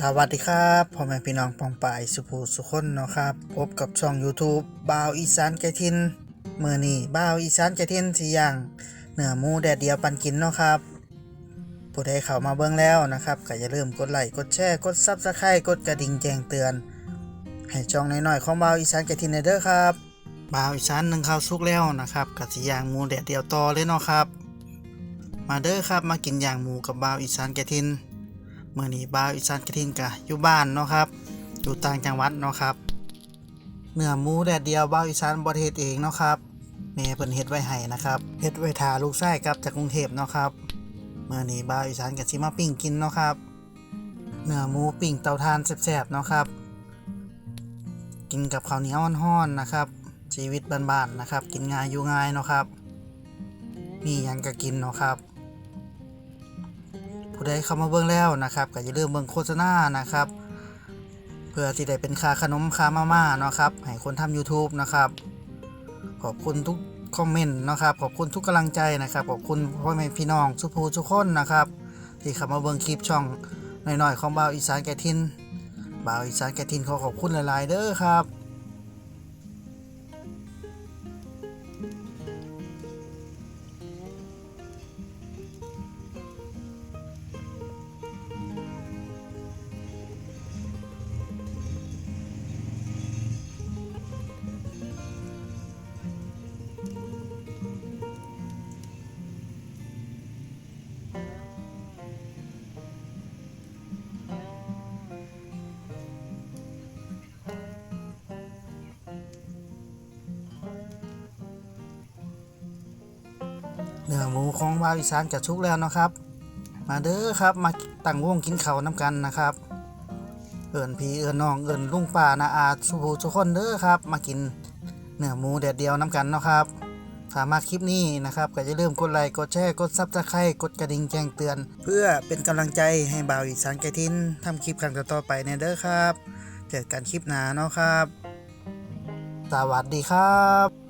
สวัสดีครับพ่อแม่พี่น้องปองปายสุภูสุคนเนาะครับพบกับช่อง YouTube บ่าวอีสานแกทินเมื่อนี้บ่าวอีสานแกทินสิย่างเนื้อหมูแดดเดียวปันกินเนาะครับผู้ใดเข้ามาเบิ่งแล้วนะครับก็อย่าลืมกดไลค์กดแชร์กด Subscribe กดกระดิ่งแจ้งเตือน ให้ช่องน้อยๆของบ่าวอีสานแกทินเด้อครับบ่าวอีสานหนึ่งข้าวสุกแล้วนะครับก็สิย่างหมูแดดเดียวต่อเลยเนาะครับ มาเด้อครับมากินอย่างหมูกับบ่าวอีสานแกทิน มื่อนี้บ่าวอีสานกระทิงกะอยู่บ้านเนาะครับ อยู่ต่างจังหวัดเนาะครับเนื้อหมูแดดเดียวบ่าวอีสานบดเฮ็ดเองเนาะครับแม่เพิ่นเฮ็ดไว้ให้นะครับเฮ็ดไว้ทาลูกชายกลับจากกรุงเทพเนาะครับเมื่อนี้บ่าวอีสานก็สิมาปิ้งกินเนาะครับเนื้อหมูปิ้งเตาถ่านแซ่บๆเนาะครับ กินกับข้าวเหนียวร้อนๆนะครับ ชีวิตบ้านๆนะครับ กินง่ายอยู่ง่ายเนาะครับ มีหยังก็กินเนาะครับ ผู้ใดเข้ามาเบิ่งแล้วนะครับก็อย่าลืมเบิ่งโฆษณานะครับ เพื่อที่ได้เป็นค่าขนมค่ามาม่าเนาะครับให้คนทำ YouTube นะครับ ขอบคุณทุกคอมเมนต์นะครับขอบคุณทุกกำลังใจนะครับขอบคุณพ่อแม่พี่น้องสุภูทุกคนนะครับ ที่เข้ามาเบิ่งคลิปช่องหน่อยๆของบ่าวอีสานแกทินบ่าวอีสานแกทินขอขอบคุณหลายๆเด้อครับ เนื้อหมูของบาวอีสานจะชุกแล้วนะครับ มาเด้อครับมาตั้งวงกินข้าวน้ำกันนะครับ เอิญพีเอิญน้องเอิญลุงป้านาอาสุภูทุกคนเด้อครับ มากินเนื้อหมูแดดเดียวน้ำกันนะครับถ้ามาคลิปนี้นะครับก็อย่าลืมกดไลค์กดแชร์กดซับสไครต์กดกระดิ่งแจ้งเตือน เพื่อเป็นกำลังใจให้บ่าวอีสานแกทินทำคลิปครั้งต่อไปในเด้อครับ เจอกันคลิปหน้าเนาะครับ สวัสดีครับ